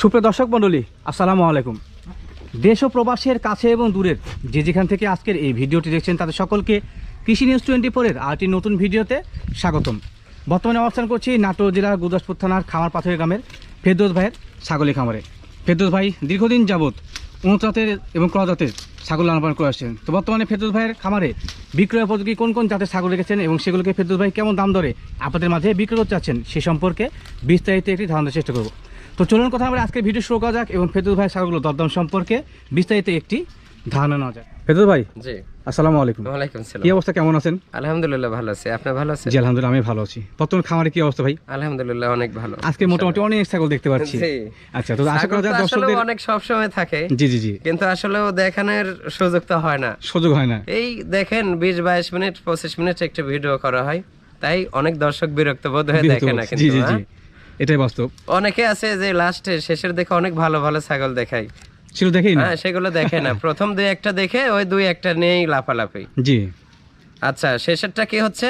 সুপ্রিয় দর্শক মণ্ডলী, আসসালামু আলাইকুম। দেশ ও প্রবাসের কাছে এবং দূরের যে যেখান থেকে আজকের এই ভিডিওটি দেখছেন, তাদের সকলকে কৃষি নিউজ টোয়েন্টি ফোরের আরেকটি নতুন ভিডিওতে স্বাগতম। বর্তমানে অবস্থান করছি নাটোর জেলার গুদাসপুর থানার খামার পাথরের গ্রামের ফেরদৌস ভাইয়ের ছাগলী খামারে। ফেরদৌস ভাই, দীর্ঘদিন যাবৎ উন্নত জাতের এবং ক্রয় জাতের ছাগল লালন করে আসছেন। তো বর্তমানে ফেরদৌস ভাইয়ের খামারে বিক্রয় উপযোগী কোন কোন জাতের ছাগল রেখেছেন এবং সেগুলোকে ফেরদৌস ভাই কেমন দাম দরে আপনাদের মাঝে বিক্রয় করতে চাচ্ছেন, সে সম্পর্কে বিস্তারিত একটি ধারণার চেষ্টা করব। তো চলুন কথা আমরা আজকে ভিডিও শুরু করা যাক এবং ফেরদৌস ভাই ছাগলগুলো দরদাম সম্পর্কে বিস্তারিত একটি ধারণা নেওয়া যাক। ফেরদৌস ভাই জি। আসসালামু আলাইকুম। ওয়ালাইকুম সালাম। কি অবস্থা কেমন আছেন? আলহামদুলিল্লাহ ভালো আছি। আপনি ভালো আছেন? জি আলহামদুলিল্লাহ আমি ভালো আছি। বর্তমান খামারে কি অবস্থা ভাই? আলহামদুলিল্লাহ অনেক ভালো। আজকে মোটামুটি অনেক ছাগল দেখতে পাচ্ছি। আচ্ছা তো আশা করা যায় আসলে দর্শকদের অনেক সব সময় থাকে। জি জি জি। কিন্তু আসলেও দেখানোর সুযোগ তো হয় না। সুযোগ হয় না। এই দেখেন বিশ বাইশ মিনিট পঁচিশ মিনিট একটা ভিডিও করা হয়। তাই অনেক দর্শক বিরক্ত বোধ হয়ে দেখে না কিন্তু জি জি। হ্যাঁ? এটাই বাস্তব। অনেকে আছে যে লাস্টে শেষের দেখে অনেক ভালো ভালো ছাগল দেখায়। ছিল দেখেই না? হ্যাঁ সেগুলো দেখে না। প্রথম দুই একটা দেখে ওই দুই একটা নিয়েই লাফালাফি। জি। আচ্ছা শেষেরটা কি হচ্ছে?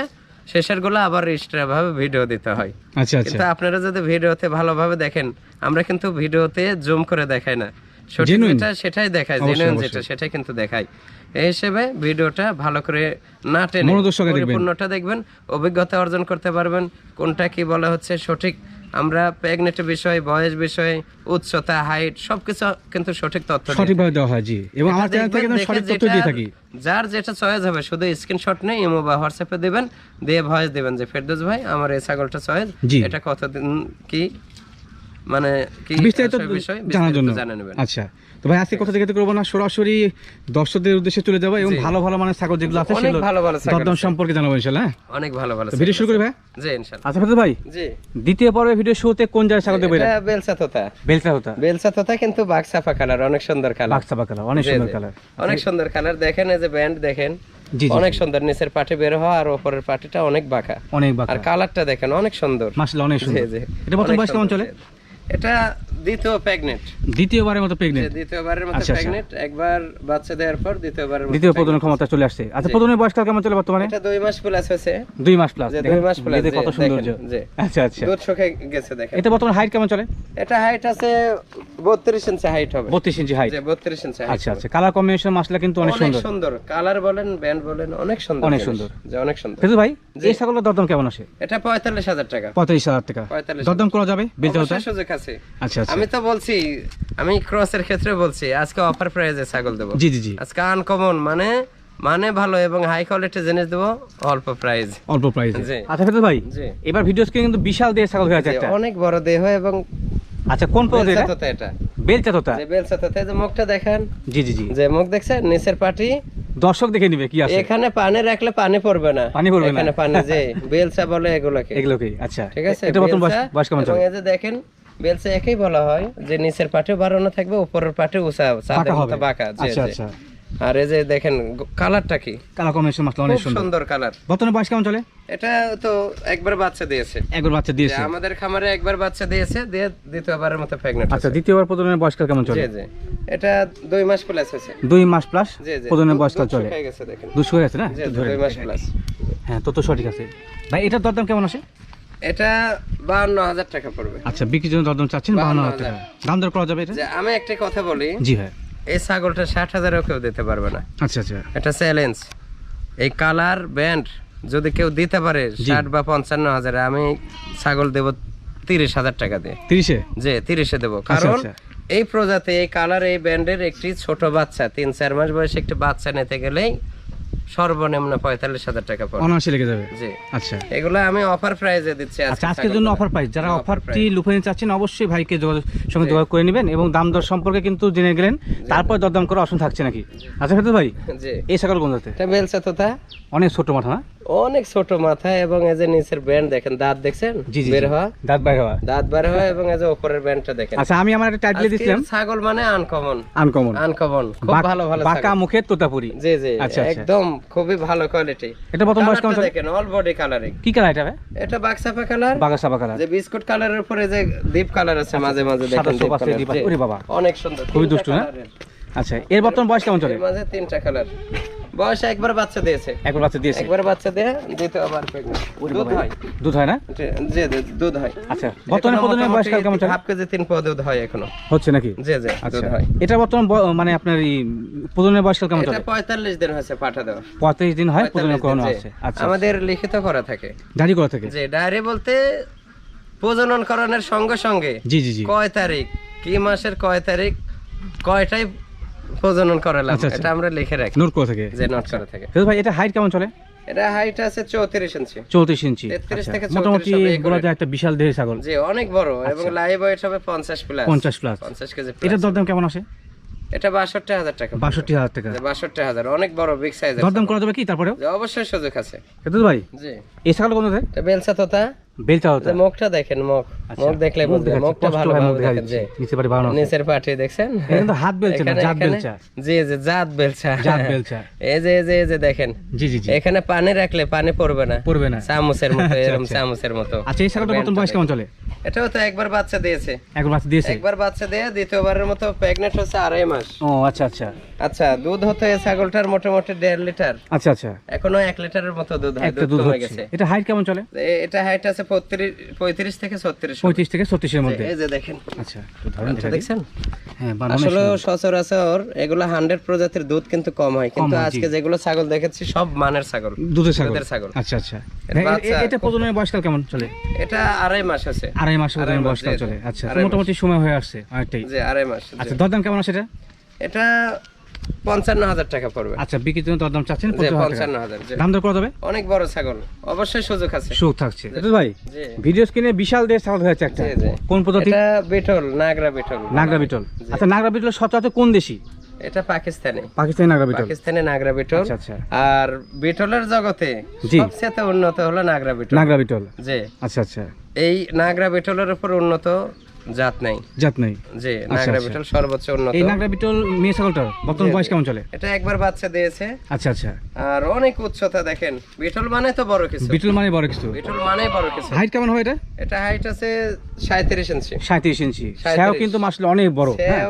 শেষেরগুলো আবার এক্সট্রা ভাবে ভিডিও দিতে হয়। আচ্ছা আচ্ছা। কিন্তু আপনারা যদি ভিডিওতে ভালোভাবে দেখেন আমরা কিন্তু ভিডিওতে জুম করে দেখাই না? যেটা সেটাই দেখাই অবশ্যই, জেনুইন যেটা সেটাই কিন্তু দেখাই এই হিসেবে ভিডিওটা ভালো করে না টেনে পরিপূর্ণটা দেখবেন অভিজ্ঞতা অর্জন করতে পারবেন কোনটা কি বলা হচ্ছে সঠিক আমরা প্রেগনেন্টের বিষয় বয়স বিষয় উচ্চতা হাইট সবকিছু কিন্তু সঠিক তথ্য। সঠিকভাবে দেওয়া হয় জি এবং আমার চ্যানেল থেকে সঠিক তথ্য দিয়ে থাকি যার যেটা চয়েস হবে শুধু স্ক্রিনশট নেই ইমো বা হোয়াটসঅ্যাপে দিবেন দিয়ে ভয়েস দিবেন যে ফেরদৌস ভাই আমার এই ছাগলটা চয়েস। এটা কতদিন কি মানে কি বিস্তারিত বিষয়? জানার জন্য। জানে নেবেন। আচ্ছা তো ভাই আজকে কথা যেতে করব না সরাসরি দর্শকদের উদ্দেশ্যে চলে যাব এবং ভালো ভালো মানের ছাগল যেগুলো আছে অনেক সেগুলো ভালো ভালো দরদাম সম্পর্কে জানাব হ্যাঁ? অনেক ভালো ভালো ভিডিও শুরু করি ভাই? জি ইনশাআল্লাহ আচ্ছা ভাই জি। দ্বিতীয় পর্বে ভিডিও শুরুতে কোন জায়গায় ছাগল দেবো এটা বেলসা তোতা। বেলচা হতা বেলসা তোতা কিন্তু বাক্সাফা কালার অনেক সুন্দর কালার বাক্সা বাকালা অনেক সুন্দর কালার অনেক সুন্দর কালার দেখেন এই যে ব্যান্ড দেখেন। অনেক সুন্দর নিচের পাটি বের হওয়া আর উপরের পাটিটা অনেক বাঁকা। অনেক আর কালারটা দেখেন অনেক সুন্দর। অনেক সুন্দর। এটা বর্তমান বয়স কেমন চলে? এটা দ্বিতীয় প্রেগনেন্ট দ্বিতীয়বারের মতো প্রেগনেন্ট দ্বিতীয়বারের মতো আচ্ছা, আচ্ছা। প্রেগনেন্ট একবার বাচ্চা দেওয়ার পর দ্বিতীয়বারের মতো দ্বিতীয় প্রজনন ক্ষমতা চলে আসছে। আচ্ছা কেমন চলে বর্তমানে? এটা দুই মাস প্লাস হয়েছে। দুই মাস প্লাস যে দুই মাস plus, কত জি, সৌন্দর্য। জি। আচ্ছা আচ্ছা। দুধ শুকে গেছে দেখেন। এটা বর্তমানে হাইট কেমন চলে? এটা হাইট আছে বত্রিশ ইঞ্চি হাইট হবে। বত্রিশ ইঞ্চি হাইট যে বত্রিশ ইঞ্চি হাইট আচ্ছা আচ্ছা। কালার কম্বিনেশন মাসলা কিন্তু অনেক অনেক সুন্দর। সুন্দর। কালার বলেন ব্যান্ড বলেন অনেক সুন্দর অনেক সুন্দর। যে অনেক সুন্দর। ফেজু ভাই এই ছাগলের দরদাম কেমন আসে? এটা পঁয়তাল্লিশ হাজার টাকা। পঁয়তাল্লিশ হাজার টাকা। পঁয়তাল্লিশ দরদাম করা যাবে? হতা আছে। আচ্ছা আচ্ছা। আমি তো বলছি আমি ক্রসের ক্ষেত্রে বলছি আজকে অফার প্রাইজে ছাগল দেবো। জি জি জি। আজকে আনকমন মানে মানে ভালো এবং হাই কোয়ালিটির জিনিস দেবো অল্প প্রাইস অল্প প্রাইস আচ্ছা ফেজু ভাই এবার ভিডিও স্ক্রিনে কিন্তু বিশাল দিয়ে ছাগল হয়ে আছে একটা। অনেক বড় দেহ এবং আচ্ছা কোন পর্যন্ত এটা? এটা। বেলচা হতা যে এই যে মুখটা দেখেন। জি জি জি। যে মুখ দেখছেন নিচের পাটি। দর্শক দেখে নিবে কি আছে। এখানে পানি রাখলে পানি পড়বে না। পানি পড়বে না। এখানে পানি যে বেলসা বলে এগুলোকে। এগুলোকে আচ্ছা। ঠিক আছে? এটা বর্তমান বয়স কেমন চলে? এই যে দেখেন বেলসা একই বলা হয় যে নিচের পাটিও বাড়ানো থাকবে উপরের পাটিও উঁচা চাঁদের বাঁকা মতো বাঁকা। আচ্ছা আচ্ছা। আর এই যে দেখেন কালারটা কি? কালার কম্বিনেশন মাসলা অনেক সুন্দর। সুন্দর কালার। বর্তমানে বয়স কেমন চলে? এটা তো একবার বাচ্চা দিয়েছে। একবার বাচ্চা দিয়েছে। আমাদের খামারে একবার বাচ্চা দিয়েছে দিয়ে দ্বিতীয়বারের মতো প্রেগনেন্ট আচ্ছা দ্বিতীয়বার প্রজনের বয়সকাল কেমন চলে? জি জি। এটা দুই মাস প্লাস হয়েছে। দুই মাস প্লাস বয়সকাল দুধ চলে। শুকিয়ে গেছে দেখেন। দুশো হয়ে আছে না? জি, একটু জি, ধরে দুই মাস প্লাস হ্যাঁ তত সঠিক আছে। ভাই এটার দরদাম কেমন আসে? এটা বাহান্ন হাজার টাকা পড়বে। আচ্ছা বিক্রির জন্য দরদাম চাচ্ছেন? বাহান্ন হাজার টাকা। দাম দর করা যাবে এটা? আমি একটা কথা বলি জি ভাই। এই ছাগলটা ষাট হাজারও কেউ দিতে পারবে না। আচ্ছা আচ্ছা। এটা চ্যালেঞ্জ এই কালার ব্যান্ড যদি কেউ দিতে পারে ষাট বা পঞ্চান্ন হাজারে আমি ছাগল দেব তিরিশ হাজার টাকা দিয়ে। তিরিশে? যে তিরিশে দেবো। কারণ আচ্ছা। এই প্রজাতি এই কালার এই ব্যান্ডের একটি ছোট বাচ্চা তিন চার মাস বয়সে একটি বাচ্চা নিতে গেলেই সর্বনিম্ন পঁয়তাল্লিশ হাজার টাকা পড়ে অনায়াসে লেগে যাবে? জি। আচ্ছা। এগুলো আমি অফার প্রাইজে দিচ্ছি আচ্ছা আজকের জন্য অফার প্রাইস যারা অফার অফারটি লুফে নিতে চাচ্ছেন অবশ্যই ভাইকে যোগাযোগ সঙ্গে যোগাযোগ করে নেবেন এবং দাম দর সম্পর্কে কিন্তু জেনে গেলেন। তারপর দরদাম করে অসম থাকছে নাকি? আচ্ছা ভাই জি। এই সকাল কোন জাতে বেলসা তোতা। অনেক ছোট মাথা না? অনেক ছোট মাথা এবং এই যে নিচের ব্যান্ড দেখেন দাঁত দেখছেন? জি বের। হওয়া? দাঁত বাইরে হওয়া। দাঁত বের হওয়া এবং এই যে উপরের ব্যান্ডটা দেখেন। আচ্ছা আমি আমার একটা টাইটেল দিয়েছিলাম ছাগল মানে আনকমন আনকমন আনকমন খুব ভালো ভালো বাঁকা মুখের তোতাপুরি। জি জি আচ্ছা, আচ্ছা। একদম খুবই ভালো কোয়ালিটি এটা প্রথম বয়স কেমন দেখেন অল বডি কালারিং কি কালার এটা ভাই? এটা বাক্সাফা কালার বাগা সাবা কালার যে বিস্কুট কালারের উপরে যে ডিপ কালার আছে মাঝে মাঝে দেখেন আছে, আছে। ওরে বাবা। অনেক সুন্দর। খুবই দুষ্টু না? আচ্ছা এর বর্তমান বয়স কেমন চলে? মাঝে তিনটা কালার বয়স একবার বাচ্চা দিয়েছে। একবার বাচ্চা দিয়েছে? একবার বাচ্চা দিয়ে দ্বিতীয়বার pregnant। দুধ হয় দুধ হয় না? যে দুধ হয়। আচ্ছা বর্তমানে এখনও বয়স? মোটামুটি কেমন হাফ কেজি তিন পোয়া দুধ হয় এখনও। হচ্ছে নাকি? জি জি আচ্ছা। দুধ হয়। এটা বর্তমান মানে আপনার এই প্রজননের বয়স কেমন এটা চলে? পঁয়তাল্লিশ দিন হয়েছে পাঠা দেওয়া। পঁয়ত্রিশ দিন হয় প্রজনন করানো আছে। আচ্ছা। আমাদের লিখিত করা থাকে। জারি করা থেকে? যে ডায়েরি বলতে প্রজনন করানোর সঙ্গে সঙ্গে জি জি জি। কয় তারিখ কি মাসের কয় তারিখ কয়টাই প্রজনন করালাম আচ্ছা, আচ্ছা। এটা আমরা লিখে রাখি। নোট থেকে? যে থাকে। ভাই এটা হাইট কেমন চলে? এটা হাইট আছে চৌত্রিশ ইঞ্চি। চৌত্রিশ ইঞ্চি। 33 আচ্ছা। থেকে মোটামুটি বলা যায় একটা বিশাল দেহের ছাগল। যে অনেক বড় এবং লাইভ ওয়েট হবে পঞ্চাশ প্লাস। পঞ্চাশ প্লাস পঞ্চাশ কেজি এটার দরদাম কেমন আসে? এটা বাষট্টি হাজার টাকা। বাষট্টি হাজার টাকা। বাষট্টি হাজার। অনেক বড় বিগ সাইজ দরদাম করা যাবে কি তারপরেও? অবশ্যই সুযোগ আছে। ফেরোজ ভাই জি। এই ছাগল কোন এটা বেলসা তোতা। বেলচা হতো মুখটা দেখেন মুখ। মুখ দেখলে আচ্ছা। বুঝবেন মুখটা ভালো দেখেন যে আছে। নিচের পাটি দেখছেন? কিন্তু হাত বেলচা না, জাত বেলচা। জি জি জাত বেলচা। জাত বেলচা। এই যে এই যে এই যে দেখেন। জি জি এখানে পানি রাখলে পানি পড়বে না। পড়বে না। চামচের মতো আচ্ছা, এরকম আচ্ছা। চামচের মতো। আচ্ছা এই ছাগলটা বর্তমান বয়স কেমন চলে? এটাও তো একবার বাচ্চা দিয়েছে। একবার বাচ্চা দিয়েছে? একবার বাচ্চা দিয়ে দ্বিতীয়বারের মতো প্রেগনেন্ট হচ্ছে আড়াই মাস। ও আচ্ছা আচ্ছা। আচ্ছা দুধ হতো এই ছাগলটার মোটামুটি দেড় লিটার। আচ্ছা আচ্ছা। এখনও এক লিটারের মতো দুধ হয় দুধ কমে গেছে। এটা হাইট কেমন চলে? এটা হাইট আছে পঁয়ত্রিশ পঁয়ত্রিশ থেকে ছত্রিশ পঁয়ত্রিশ থেকে ছত্রিশের মধ্যে। এই যে দেখেন। আচ্ছা ধরেন দেখছেন? হ্যাঁ আসলে সচরাচর এগুলো হান্ড্রেড প্রজাতির দুধ কিন্তু কম হয়। কিন্তু আজকে যেগুলো ছাগল দেখেছি সব মানের ছাগল। দুধের ছাগল। ছাগল। আচ্ছা আচ্ছা। এটা প্রজননের বয়সকাল কেমন চলে? এটা আড়াই মাস আছে। আড়াই মাস প্রজননের বয়সকাল। চলে। আচ্ছা। মোটামুটি সময় হয়ে আসছে অনেকটাই যে আড়াই মাস। আচ্ছা দরদাম কেমন আছে এটা? এটা পঞ্চান্ন হাজার টাকা পড়বে। আচ্ছা বিক্রির জন্য দরদাম চাচ্ছেন। পঞ্চান্ন হাজার দাম দর করা যাবে অনেক বড় ছাগল অবশ্যই সুযোগ আছে। সুখ থাকছে। ভাই ভিডিও স্ক্রিনে বিশাল দেশ ছাগল হয়েছে একটা। কোন প্রজাতি এটা বিটল নাগরা বিটল। নাগরা বিটল। আচ্ছা নাগরা বিটল সচরাচর কোন দেশি? এটা পাকিস্তানি। পাকিস্তানি নাগরা বিটল। পাকিস্তানি নাগরা বিটল। আচ্ছা আচ্ছা। আর বিটলের জগতে সবচেয়ে উন্নত হলো নাগরা বিটল। নাগরা বিটল। জি। আচ্ছা আচ্ছা। এই নাগরা বিটলের উপর উন্নত জাত নাই। জাত নাই। জি নাগরা আচ্ছা। বিটল সর্বোচ্চ উন্নত। এই নাগরা বিটল মেয়ে ছাগলটার বর্তমান বয়স কেমন চলে? এটা একবার বাচ্চা দিয়েছে। আচ্ছা আচ্ছা। আর অনেক উচ্চতা দেখেন। বিটল মানে তো বড় কিছু। বিটল মানে বড় কিছু। বিটল মানে বড় কিছু। হাইট কেমন হয় এটা? এটা হাইট আছে সাঁত্রিশ ইঞ্চি। সাঁত্রিশ ইঞ্চি। সেও কিন্তু মাসলে অনেক বড় হ্যাঁ।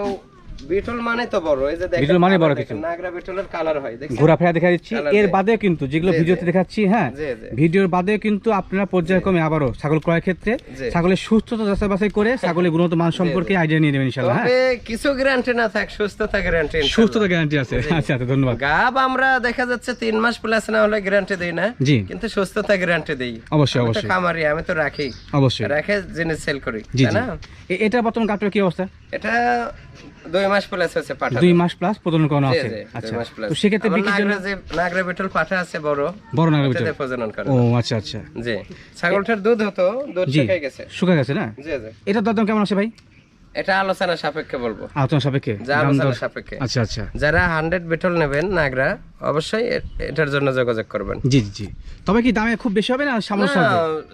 বিটল মানে তো বড় এই যে দেখেন বিটল মানে বড় কিছু। নাগরা বিটলের কালার হয় দেখছেন? ঘোরাফেরা দেখা দিচ্ছি। এর দেয়। কিন্তু যেগুলো জি, জি। ভিডিওতে দেখাচ্ছি হ্যাঁ? জি, জি। ভিডিওর বাদে কিন্তু আপনারা পর্যায়ক্রমে আবারও ছাগল ক্রয়ের ক্ষেত্রে ছাগলের সুস্থতা যাচাই বাছাই করে ছাগলের গুণগত মান সম্পর্কে আইডিয়া নিয়ে নেবেন ইনশাল্লাহ হ্যাঁ? কিছু গ্যারান্টি না থাক সুস্থতা গ্যারান্টি সুস্থতা গ্যারান্টি আছে। আচ্ছা আচ্ছা ধন্যবাদ। গাব আমরা দেখা যাচ্ছে তিন মাস প্লাস না হলে গ্যারান্টি দেই না। কিন্তু সুস্থতা গ্যারান্টি দেই। অবশ্যই অবশ্যই। খামারি আমি তো রাখি। অবশ্যই। রেখে সেল করি তাই না? এটা বর্তমান গাছটার কি অবস্থা? এটা দুই মাস প্লাস হচ্ছে পাঠা দুই মাস প্লাস প্রজনন করানো আছে? আচ্ছা। তো সেক্ষেত্রে বিক্রির জন্য নাগরা যে নাগরা বিটল পাঠা আছে বড় বড় নাগরা বিটল। প্রজনন করে ও আচ্ছা আচ্ছা। জি। ছাগলটার দুধ হতো দুধ শুকিয়ে গেছে। গেছে না? জি দরদাম কেমন আছে ভাই? এটা আলোচনা সাপেক্ষে বলব। আলোচনা সাপেক্ষে? আলোচনা সাপেক্ষে। আচ্ছা আচ্ছা। যারা হান্ড্রেড বিটল নেবেন নাগরা অবশ্যই এটার জন্য যোগাযোগ করবেন। জি জি তবে কি দামে খুব বেশি হবে না সামঞ্জস্য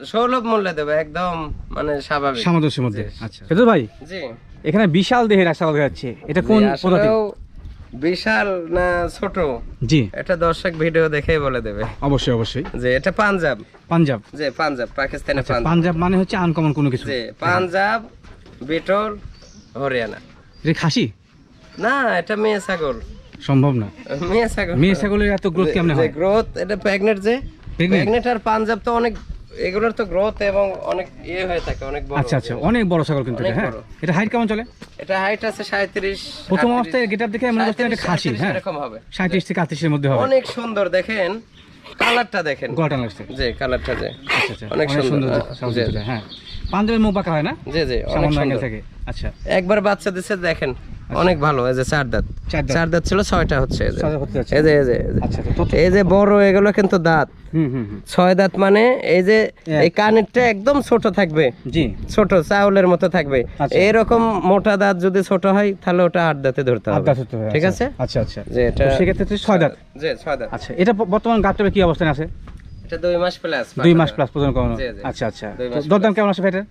সুলভ মূল্যে দেবে একদম মানে স্বাভাবিক। সামঞ্জস্যের মধ্যে। আচ্ছা। ভাই? জি। এখানে বিশাল দেহের আশা দেখা যাচ্ছে। এটা কোন প্রজাতি বিশাল না ছোট? জি। এটা দর্শক ভিডিও দেখেই বলে দেবে। অবশ্যই অবশ্যই। যে এটা পাঞ্জাব। পাঞ্জাব। যে পাঞ্জাব পাকিস্তানের আচ্ছা, পাঞ্জাব। পাঞ্জাব মানে হচ্ছে আনকমন কোনো কিছু। যে পাঞ্জাব বিটল হরিয়ানা। এটা খাসি? না এটা মেয়ে ছাগল। সম্ভব না। মেয়ে ছাগল। মেয়ে ছাগলের এত গ্রোথ কেমনে হয়? গ্রোথ এটা প্রেগনেন্ট যে? প্রেগনেন্ট আর পাঞ্জাব তো অনেক এগুলোর তো গ্রোথ এবং অনেক ইয়ে হয়ে থাকে অনেক বড় আচ্ছা আচ্ছা অনেক বড় ছাগল কিন্তু এটা, হ্যাঁ? এটা হাইট কেমন চলে? এটা হাইট আছে সাঁত্রিশ প্রথম অবস্থায় গেটআপ দেখে মনে হচ্ছে এটা খাসি হ্যাঁ? এরকম হবে। সাঁত্রিশ থেকে আটত্রিশের মধ্যে হবে। অনেক সুন্দর দেখেন। কালারটা দেখেন। গলাটা লাগছে যে কালারটা যে আচ্ছা আচ্ছা। অনেক সুন্দর। ছাগল জি, দুটোটা, হ্যাঁ। পাঞ্জাবের মুখ বাঁকা হয় না? জি জি অনেক সামান্য অ্যাঙ্গেল সুন্দর। থেকে। আচ্ছা। একবার বাচ্চা দিছে দেখেন। অনেক ভালো এই যে চার দাঁত চার দাঁত। ছিল ছয়টা হচ্ছে এই যে। যাচ্ছে। এই যে এই যে এই যে। আচ্ছা আচ্ছা, এই যে বড় এগুলো কিন্তু দাঁত। হুম হুম হুম। ছয় দাঁত মানে এই যে এই কানেরটা একদম ছোট থাকবে। জি। ছোট চাউলের মতো থাকবে। আচ্ছা। এরকম মোটা দাঁত যদি ছোট হয় তাহলে ওটা আট দাঁতে ধরতে হবে। ঠিক আচ্ছা, আছে? আচ্ছা আচ্ছা। যে এটা সেক্ষেত্রে ছয় দাঁত। যে ছয় দাঁত। আচ্ছা এটা বর্তমান গাছটাবে কি অবস্থানে আছে? এটা দুই মাস প্লাস দুই মাস প্লাস প্রজন করানো। আচ্ছা আচ্ছা। দরদাম কেমন আছে ভাইটা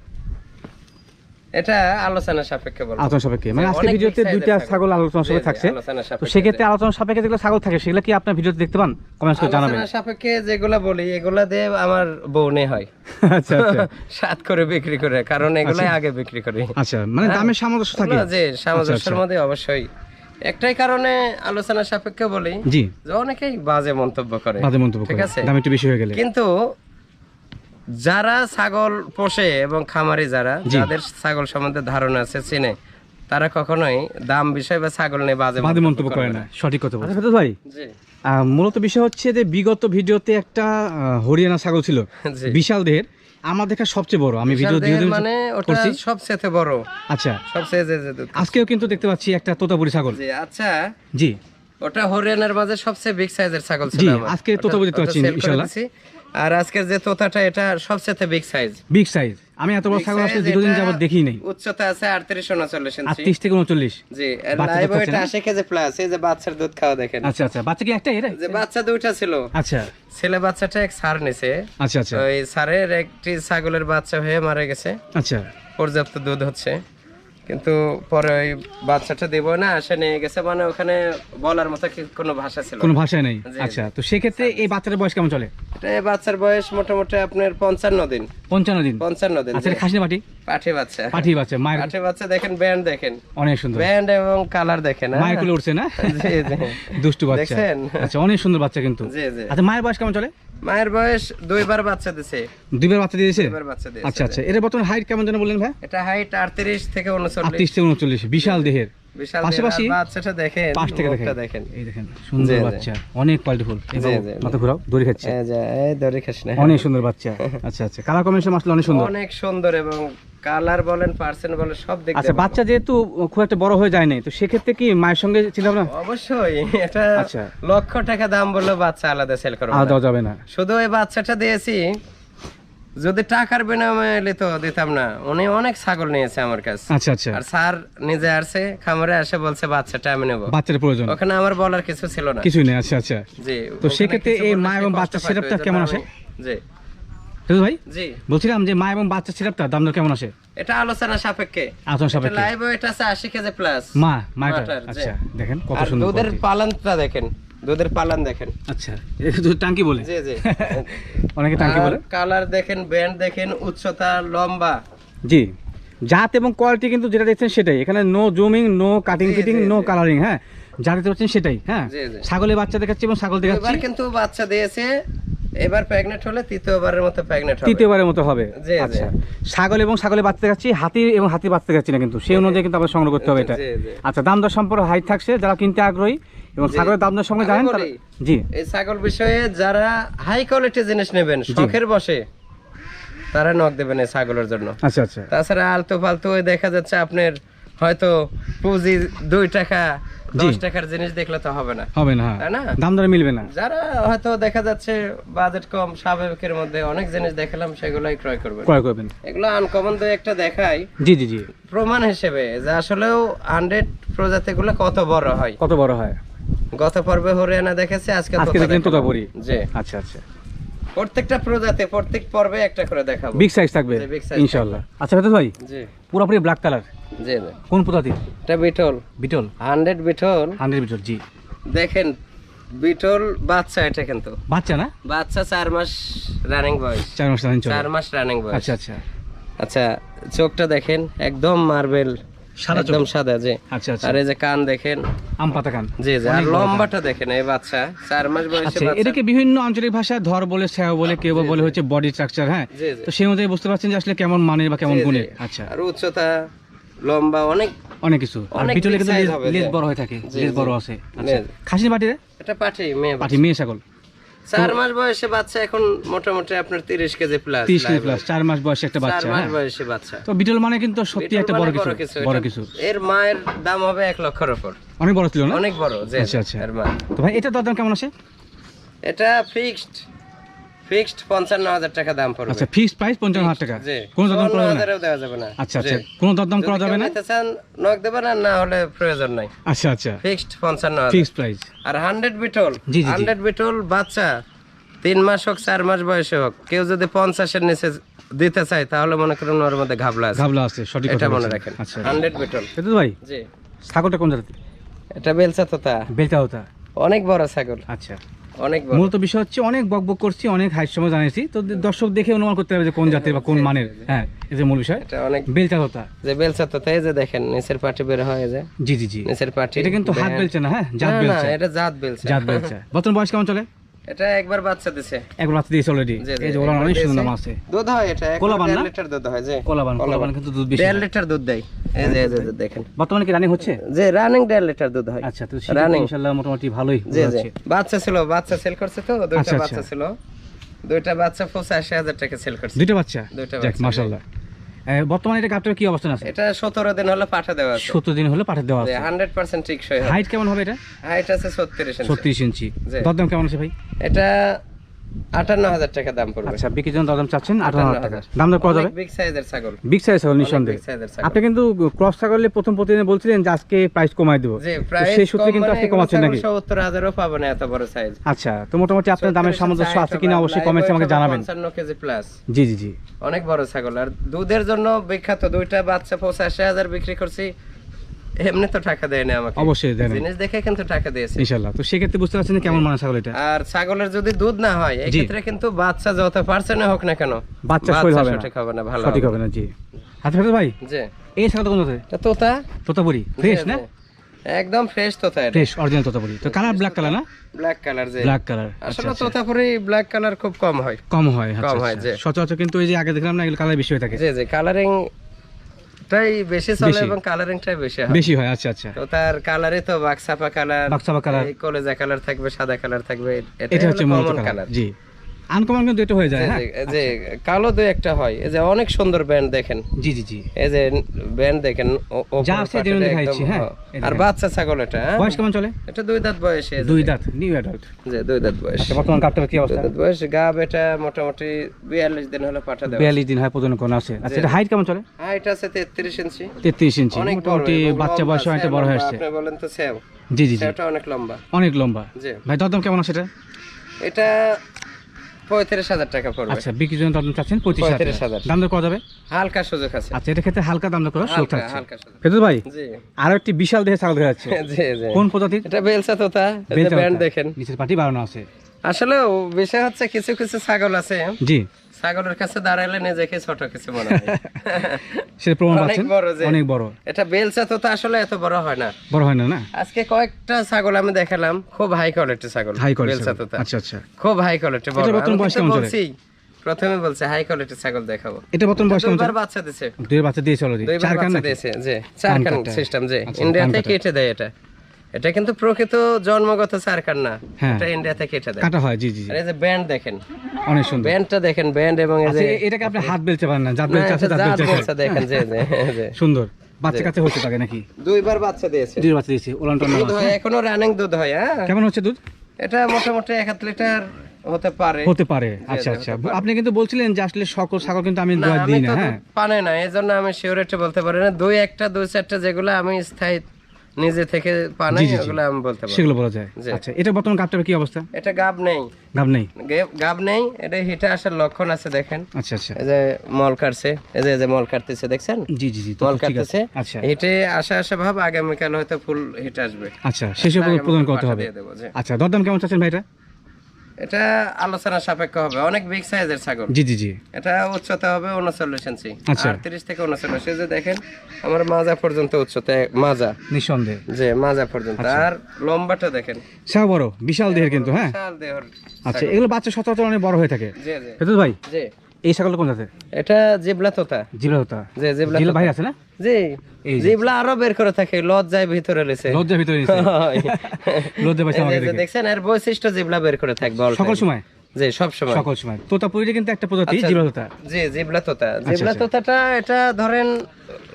এটা আলোচনা সাপেক্ষে বলব। আলোচনা সাপেক্ষে। মানে আজকে ভিডিওতে দুইটা ছাগল। ছাগল আলোচনা সাপেক্ষে থাকছে। তো সেক্ষেত্রে আলোচনা সাপেক্ষে যেগুলো ছাগল থাকে সেগুলো কি আপনার ভিডিওতে দেখতে পান? কমেন্টস করে জানাবেন। আলোচনা সাপেক্ষে যেগুলা বলি এগুলা দিয়ে আমার বউনে হয়। আচ্ছা আচ্ছা। সাত করে বিক্রি করে কারণ এগুলাই আগে বিক্রি করি। আচ্ছা মানে দামের সামঞ্জস্য থাকে। যে সামঞ্জস্যের আচ্ছা। মধ্যে অবশ্যই। একটাই কারণে আলোচনা সাপেক্ষে বলি জি। অনেকেই বাজে মন্তব্য করে। বাজে মন্তব্য ঠিক আছে? দাম একটু বেশি হয়ে গেলে। কিন্তু যারা ছাগল পোষে এবং খামারি যারা যাদের ছাগল সম্বন্ধে ধারণা আছে চিনে তারা কখনোই দাম বিষয় বা ছাগল নিয়ে বাজে বাজে মন্তব্য করে না। সঠিক কথা বলছে আচ্ছা, ভাই জি। মূলত বিষয় হচ্ছে যে বিগত ভিডিওতে একটা হরিয়ানা ছাগল ছিল। বিশাল দেহের। আমার দেখা সবচেয়ে বড়। আমি ভিডিও দিয়ে মানে ওটা সবচেয়ে বড়। আচ্ছা। সবচেয়ে যে যে আজকেও কিন্তু দেখতে পাচ্ছি একটা তোতাপুরি ছাগল। জি আচ্ছা। জি। ওটা হরিয়ানার মাঝে সবচেয়ে বিগ সাইজের ছাগল ছিল আজকে ওটা- তোতা দেখতে পাচ্ছি, ইনশাআল্লাহ। আর আজকের যে তোতাটা এটা সবচেয়ে বিগ সাইজ বিগ সাইজ আমি এত বড় ছাগল আসলে দীর্ঘদিন যাবত দেখি নাই। উচ্চতা আছে আটত্রিশ উনচল্লিশ ইঞ্চি আটত্রিশ থেকে উনচল্লিশ। জি আর লাইভ ওয়েট না? আশি কেজি প্লাস এই যে বাচ্চার দুধ খাওয়া দেখেন। আচ্ছা আচ্ছা। বাচ্চা কি একটাই এটা যে বাচ্চা দুইটা ছিল। আচ্ছা। ছেলে বাচ্চাটা এক সার নিছে। আচ্ছা আচ্ছা। ওই সারের একটি ছাগলের বাচ্চা হয়ে মারা গেছে। আচ্ছা। পর্যাপ্ত দুধ হচ্ছে। কিন্তু পরে ওই বাচ্চাটা দিব না আসে নিয়ে গেছে মানে ওখানে বলার মতো কোনো ভাষা ছিল কোনো না। ভাষায় নেই? আচ্ছা তো সেক্ষেত্রে এই বাচ্চাটার বয়স কেমন চলে? এটা এই বাচ্চার বয়স মোটামুটি আপনার পঞ্চান্ন দিন। পঞ্চান্ন দিন। পঞ্চান্ন দিন আচ্ছা পাটি পাঠি বাচ্চা। পাঠি বাচ্চা মায়ের পাঠি বাচ্চা দেখেন ব্যান্ড দেখেন। অনেক সুন্দর। ব্যান্ড এবং কালার দেখেন হ্যাঁ? মায়ের কোলে উঠছে না? দুষ্টু বাচ্চা? আচ্ছা অনেক সুন্দর বাচ্চা কিন্তু। জি জি। আচ্ছা মায়ের বয়স কেমন চলে? মায়ের বয়স দুইবার বাচ্চা দিছে। দুইবার বাচ্চা দিয়েছে? দুইবার বাচ্চা দিয়েছে আচ্ছা আচ্ছা। এর বর্তমান হাইট কেমন যেন বললেন ভাই? এটা হাইট আটত্রিশ থেকে উনচল্লিশ। আটত্রিশ থেকে উনচল্লিশ বিশাল দেহের। বিশাল পাশাপাশি বাচ্চাটা দেখেন পাশ থেকে দেখেন। দেখেন। এই দেখেন সুন্দর জি, জি। বাচ্চা অনেক কোয়ালিটিফুল জি, জি। মাথা ঘুরাও দড়ি খাচ্ছে। এই যে, এই না। অনেক সুন্দর বাচ্চা। আচ্ছা আচ্ছা। কালার কম্বিনেশন আসলে অনেক সুন্দর। অনেক সুন্দর এবং কালার বলেন পার্সেন্ট বলেন সব দিক আচ্ছা বাচ্চা যেহেতু খুব একটা বড় হয়ে যায় নাই তো সেক্ষেত্রে কি মায়ের সঙ্গে ভাবনা? ভালো। অবশ্যই এটা আচ্ছা। লক্ষ টাকা দাম বললে বাচ্চা আলাদা সেল করব আলাদা যাবে না। শুধু এই বাচ্চাটা দিয়েছি যদি টাকার বিনিময়ে নিত দিতাম না। উনি অনেক ছাগল নিয়েছে আমার কাছে। আচ্ছা আচ্ছা। আর স্যার নিজে আসছে খামারে এসে বলছে বাচ্চাটা আমি নেব। বাচ্চার প্রয়োজন। ওখানে আমার বলার কিছু ছিল না। কিছুই নেই আচ্ছা আচ্ছা। জি তো সেক্ষেত্রে কিছু এই মা এবং setup-টা এই কেমন আসে? জি। ভাই জি। বলছিলাম যে মা এবং বাচ্চার সেটআপটা দাম দর কেমন আসে? এটা আলোচনা সাপেক্ষে। আচরণ সাপেক্ষে। লাইভ ওয়েট আছে আশি কেজি প্লাস মা মাটা। আচ্ছা দেখেন কত সুন্দর দুধের পালনটা দেখেন। দুধের পালন দেখেন। আচ্ছা দুধ টাঙ্কি বলে? জি জি। অনেকে টাঙ্কি বলে? কালার দেখেন ব্যান্ড দেখেন উচ্চতা লম্বা। জি। জাত এবং কোয়ালিটি কিন্তু যেটা দেখছেন সেটাই। এখানে no zooming no cutting fitting no colouring হ্যাঁ? যা দেখতে পাচ্ছেন সেটাই হ্যাঁ। ছাগলের বাচ্চা দেখাচ্ছি এবং ছাগল দেখাচ্ছি। এবার কিন্তু বাচ্চা দিয়েছে এবার হলে তৃতীয়বারের মতো হবে। তৃতীয়বারের মতো হবে। আচ্ছা। ছাগল এবং ছাগলের বাচ্চা দেখাচ্ছি হাতি এবং হাতির বাচ্চা দেখাচ্ছি না কিন্তু সেই অনুযায়ী কিন্তু সংগ্রহ করতে হবে এটা। আচ্ছা দাম দর সম্পর্কে হাইট থাকছে যারা কিনতে আগ্রহী এবং ছাগলের দাম দর সঙ্গে জানেন জি। এই ছাগল বিষয়ে যারা হাই কোয়ালিটি জিনিস নেবেন শখের বসে তারা নক দেবেন এই ছাগলের জন্য। আচ্ছা আচ্ছা। তাছাড়া আলতু ফালতু দেখা যাচ্ছে আপনার হয়তো পুঁজি দুই টাকা দশ টাকার জিনিস দেখলে তো হবে না। হবে না তাই না? দাম দর মিলবে না। যারা হয়তো দেখা যাচ্ছে বাজেট কম স্বাভাবিকের মধ্যে অনেক জিনিস দেখালাম সেগুলাই ক্রয় করবেন। ক্রয় করবেন। এগুলো আনকমন দুই একটা দেখাই। জি জি জি। প্রমাণ হিসেবে যে আসলেও হান্ড্রেড প্রজাতিগুলো কত বড় হয়। কত বড় হয়? গত পর্বে হরিয়ানা দেখেছি আজকে আজকে তোতা তোতাপুরি? জি। আচ্ছা আচ্ছা। প্রত্যেকটা প্রজাতি প্রত্যেক পর্বে একটা করে দেখাবো। বিগ সাইজ থাকবে ইনশাআল্লাহ। আচ্ছা ভাই? জি। পুরোপুরি ব্ল্যাক কালার জি জি। কোন প্রজাতির? এটা বিটল। বিটল। হান্ড্রেড বিটল। হান্ড্রেড বিটল জি। দেখেন বিটল বাচ্চা এটা কিন্তু। বাচ্চা না? বাচ্চা চার মাস রানিং বয়স। চার মাস লাইন চার মাস রানিং বয়স। আচ্ছা আচ্ছা। আচ্ছা চোখটা দেখেন একদম মার্বেল একদম সাদা জি। আচ্ছা আচ্ছা। আর এই যে কান দেখেন আম পাতা কান। জি জি আর অনেক বড় কান। লম্বাটা দেখেন এই বাচ্চা চার মাস বয়সে আচ্ছা এটাকে বিভিন্ন আঞ্চলিক ভাষায় ধর বলে স্যাও বলে কেউ বলে হচ্ছে বডি স্ট্রাকচার হ্যাঁ? তো সেই অনুযায়ী বুঝতে পারছেন যে আসলে কেমন মানের বা কেমন। গুণের। আচ্ছা। আর উচ্চতা লম্বা অনেক অনেক কিছু। আর কিন্তু লেজ-। বড় হয়ে থাকে লেজ বড় আছে। আচ্ছা। লেজ। খাসির বাটিরে? এটা পাঠি মেয়ে পাটি মেয়ে ছাগল। চার মাস বয়সে বাচ্চা এখন মোটামুটি আপনার তিরিশ কেজি প্লাস তিরিশ কেজি প্লাস চার মাস বয়সে একটা চার বাচ্চা মাস হ্যাঁ। বয়সে বাচ্চা। তো বিটল মানে কিন্তু সত্যি একটা মানে বড় কিছু বড় কিছু। এর মায়ের দাম হবে এক লক্ষের উপর। অনেক বড় ছিল না? অনেক বড় আচ্ছা, আচ্ছা। তো ভাই এটা দরদাম কেমন আছে এটা ফিক্সড ফিক্সড টাকা দাম পড়বে। আচ্ছা ফিক্সড প্রাইস টাকা। জি। কোনো দরদাম করা যাবে না? দেওয়া যাবে না। আচ্ছা আচ্ছা কোনো দরদাম করা যাবে না? চান নক দেবেন আর না হলে প্রয়োজন নাই। আচ্ছা আচ্ছা। Fixed fixed price. আর হান্ড্রেড বিটল জি, জি, জি। হান্ড্রেড বিটল বাচ্চা তিন মাস হোক চার মাস বয়সে হোক কেউ যদি পঞ্চাশের নিচে দিতে চায় তাহলে মনে করুন ওর মধ্যে ঘাবলা আছে। ঘাবলা আছে সঠিক কথা এটা মনে। রাখেন আচ্ছা। হান্ড্রেড ভাই জি। ছাগলটা কোন জাতি এটা বেলচা তোতা। বেলটা হতা অনেক বড় ছাগল। আচ্ছা। অনেক মূলত বিষয় হচ্ছে অনেক বকবক করছি অনেক হাইট সময় জানিয়েছি তো দর্শক দেখে অনুমান করতে হবে যে কোন জাতের বা কোন মানের। হ্যাঁ এই যে মূল বিষয়। এটা অনেক বেলচা যে বেলচা তো যে দেখেন নিচের পাটি বের হয় যায় যে। জি জি জি। নিচের পাটি এটা কিন্তু হাত বেলচা না হ্যাঁ জাত বেলচা। এটা জাত বেলচা। জাত বেলচা। বর্তমান বয়স কেমন চলে? এটা একবার বাচ্চা দিছে। একবার বাচ্চা দিয়েছে অলরেডি এই যে ওরা অনেক সুন্দর। আছে। দুধ হয় এটা কোলাবান দেড় না? লিটার দুধ হয় যে কোলাবান কোলাবান। কিন্তু দুধ বেশি। দেড় হয়। লিটার দুধ দেয়। এই যে এই যে, দেখেন। বর্তমানে কি রানিং হচ্ছে? যে রানিং দেড় লিটার দুধ হয়। আচ্ছা তো Running। ইনশাআল্লাহ মোটামুটি ভালোই হচ্ছে। বাচ্চা ছিল বাচ্চা সেল করছে তো দুইটা আচ্ছা, বাচ্চা আচ্ছা। ছিল। দুইটা বাচ্চা পঁচাশি হাজার টাকা সেল করছে। দুইটা বাচ্চা? দুইটা বাচ্চা, মাশাআল্লাহ। বর্তমানে এটা গাবটার কি অবস্থা আছে? এটা সতেরো দিন হলো পাঠা দেওয়া আছে। 17 দিন হলো পাঠা দেওয়া আছে। হান্ড্রেড পার্সেন্ট টিকসই হয় হাইট কেমন হবে এটা? হাইট আছে ছত্রিশ ইঞ্চি। ছত্রিশ ইঞ্চি। জি। দরদাম কেমন আছে ভাই? এটা আটান্ন হাজার টাকা দাম পড়বে। আচ্ছা বিক্রির জন্য দরদাম চাচ্ছেন? আঠারো হাজার টাকা। দাম দর করা যাবে বিগ সাইজের ছাগল। বিগ সাইজ ছাগল অনেক নিঃসন্দেহে। big size এর ছাগল। আপনি কিন্তু ক্রস ছাগলে প্রথম প্রতিদিনে বলছিলেন যে আজকে প্রাইস কমাই দেবো। যে তো প্রাইস সেই সূত্রে কিন্তু আপনি কমাচ্ছেন নাকি? সত্তর হাজারও পাবো না এত বড় সাইজ আচ্ছা তো মোটামুটি আপনার দামের সামঞ্জস্য আছে কিনা? অবশ্যই কমেন্টে আমাকে জানাবেন। পঞ্চান্ন কেজি প্লাস জি জি জি। অনেক বড় ছাগল। আর দুধের জন্য বিখ্যাত দুইটা বাচ্চা পঁচাশি হাজার বিক্রি করছি। এমনি তো টাকা দেয় না আমাকে। অবশ্যই দেন জিনিস দেখে কিন্তু টাকা দিয়েছে। ইনশাল্লাহ তো সেক্ষেত্রে বুঝতে পারছেন কেমন মানে ছাগল এটা? আর ছাগলের যদি দুধ না হয় এই ক্ষেত্রে কিন্তু বাচ্চা যত পার্সেন্ট হোক না কেন বাচ্চা শরীর হবে না। সঠিক হবে না ভালো সঠিক হবে হবে না জি। আচ্ছা ভাই? যে এই ছাগলটা কোন এটা তোতা? তোতাপুরি। ফ্রেশ না? একদম ফ্রেশ তোতা এটা। Fresh original Totapuri. তো কালার ব্ল্যাক কালার না? ব্ল্যাক কালার যে ব্ল্যাক কালার আসলে তোতাপুরি ব্ল্যাক কালার খুব কম হয়। কম হয় আচ্ছা, কম হয়, আচ্ছা। যে। সচরাচর কিন্তু ওই যে আগে দেখলাম না এগুলো কালার বেশি হয়ে থাকে। জি জি। কালারিং টাই বেশি চলে এবং কালারিংটাই বেশি হয়। বেশি হয় আচ্ছা আচ্ছা। তো তার কালারে তো বাক্সাপা কালার বাক্সাপা কালার কলেজা কালার থাকবে সাদা কালার থাকবে এটা হচ্ছে মূল কালার কালার জি। আনকমন কিন্তু এটা হয়ে যায় যে কালো দুই একটা হয়। এই যে অনেক সুন্দর ব্যান্ড দেখেন। জি জি জি। এই যে ব্যান্ড দেখেন যা আছে একদম, দেখাচ্ছি, হ্যাঁ। আর বাচ্চা ছাগল এটা হ্যাঁ? বয়স কেমন চলে? এটা দুই দাঁত বয়সে দুই দাঁত নিউ অ্যাডাল্ট যে দুই দাঁত বয়স। আচ্ছা বর্তমান কাপটার কি অবস্থা? দাঁত বয়স। গাব এটা মোটামুটি বিয়াল্লিশ দিন হলে পাঠা দেওয়া বিয়াল্লিশ দিন হয় প্রজনন কোন আছে। আচ্ছা এটা হাইট কেমন চলে? হাইট আছে তেত্রিশ ইঞ্চি। তেত্রিশ ইঞ্চি। অনেক মোটামুটি বাচ্চা বয়স অনেকটা বড় হয়ে। আসছে। আপনি বলেন তো স্যাম জি জি জি। স্যামটা অনেক লম্বা। অনেক লম্বা। জি। ভাই দরদাম কেমন আছে এটা? এটা পঁয়ত্রিশ হাজার টাকা পড়বে। আচ্ছা বিক্রির জন্য দরদাম চাচ্ছেন পঁয়ত্রিশ পঁয়ত্রিশ হাজার। হাজার। দাম দর করা যাবে হালকা সুযোগ আছে। আচ্ছা এটা ক্ষেত্রে হালকা দাম দর করা সুযোগ হালকা হালকা সুযোগ। ভাই জি। আরও একটি বিশাল দেহে ছাগল দেখা যাচ্ছে। জি জি। কোন প্রজাতির? এটা বেলসা তোতা ব্যান্ড দেখেন। নিচের পাটি বাড়ানো আছে। আসলে বিষয় হচ্ছে কিছু কিছু ছাগল আছে। জি। ছাগলের কাছে দাঁড়াইলে নিজেকে ছোট কিছু মনে হয়। সেটা প্রমাণ পাচ্ছেন? অনেক বড়। এটা বেলসা তোতা আসলে এত বড় হয় না। বড় হয় না না? আজকে কয়েকটা ছাগল আমি দেখালাম খুব হাই কোয়ালিটি ছাগল হাই বেলসা কোয়ালিটি আচ্ছা আচ্ছা। খুব হাই কোয়ালিটি বড়। এটা বর্তমান বয়স কেমন চলে? প্রথমে বলছে হাই কোয়ালিটি ছাগল দেখাবো। এটা বর্তমান বয়স কেমন? বাচ্চা দিছে। দুই বাচ্চা দিয়েছে অলরেডি চার কান দিয়েছে যে চার কান সিস্টেম যে আচ্ছা, ইন্ডিয়াতে কেটে দেয় এটা। এটা কিন্তু প্রকৃত জন্মগত না। হ্যাঁ। এটা ইন্ডিয়াতে কেটে দেয় কাটা হয় জি জি। আর এই যে ব্যান্ড দেখেন। অনেক সুন্দর। ব্যান্ডটা দেখেন ব্যান্ড এবং এই আচ্ছা যে এটাকে আপনি হাত বেলতে পারেন না জাত বেলচা আছে এটা জাত আছে। দেখেন যে যে যে। সুন্দর। বাচ্চা কাছে হচ্ছে তাকে নাকি? দুইবার বাচ্চা দিয়েছে। দুই বাচ্চা দিয়েছে ওলান টলান। দুধ হয় এখনও রানিং দুধ হয় হ্যাঁ। কেমন হচ্ছে দুধ? এটা মোটামুটি এক হাত লিটার হতে পারে। হতে পারে আচ্ছা আচ্ছা। আপনি কিন্তু বলছিলেন যে আসলে সকল ছাগল কিন্তু আমি আমি দিই না হ্যাঁ। পানে না এই জন্য আমি শিওরিটি বলতে পারি না। দুই একটা দুই চারটা যেগুলো আমি স্থায়ী নিজে থেকে পানাই। ওগুলো আমি বলতে পারি সেগুলো বলা যায়। আচ্ছা এটা বর্তমান গাবটার কি অবস্থা? এটা গাব নেই। গাব নেই? গাব নেই এটা হিটে আসার লক্ষণ আছে দেখেন। আচ্ছা আচ্ছা। এই যে মল কাটছে এই যে এই যে মল কাটতেছে দেখছেন? জি জি জি মল কাটতেছে। আচ্ছা। হিটে আসা আসা ভাব আগামী আগামীকাল হয়তো ফুল হিট আসবে। আচ্ছা শেষে প্রদান করতে হবে। আচ্ছা দরদাম কেমন চাচ্ছেন ভাই এটা আলোচনা সাপেক্ষ হবে। অনেক বিগ সাইজের ছাগল। জি জি জি। এটা উচ্চতা হবে উনচল্লিশ ইঞ্চি আচ্ছা। আটত্রিশ থেকে উনচল্লিশ যে দেখেন আমার মাজা পর্যন্ত উচ্চতা মাজা। নিঃসন্দেহ। যে মাজা পর্যন্ত। আচ্ছা। আর লম্বাটা দেখেন। সে বড় বিশাল দেহের কিন্তু হ্যাঁ? বিশাল দেহর আচ্ছা এগুলো বাচ্চা সচরাচর অনেক বড় হয়ে থাকে। জি জি। ভাই? জি। এই ছাগলটা কোন জাতের? এটা জিবলা তোতা। তোতা। যে জিবলা ভাই আছে না? জি। জিবলা আরও বের করে থাকে লজ্জায় ভিতরে লেছে ভিতরে লজ্জা পাইছে আমাকে দেখছেন এর বৈশিষ্ট্য জিবলা বের করে থাকবে সকল। সময়? জি সব সময়। সকল সময়। তোতাপুরিটা কিন্তু একটা প্রজাতি আচ্ছা। জিবলা তোতা। জি জিবলা তোতা। জিবলা আচ্ছা। তোতাটা এটা ধরেন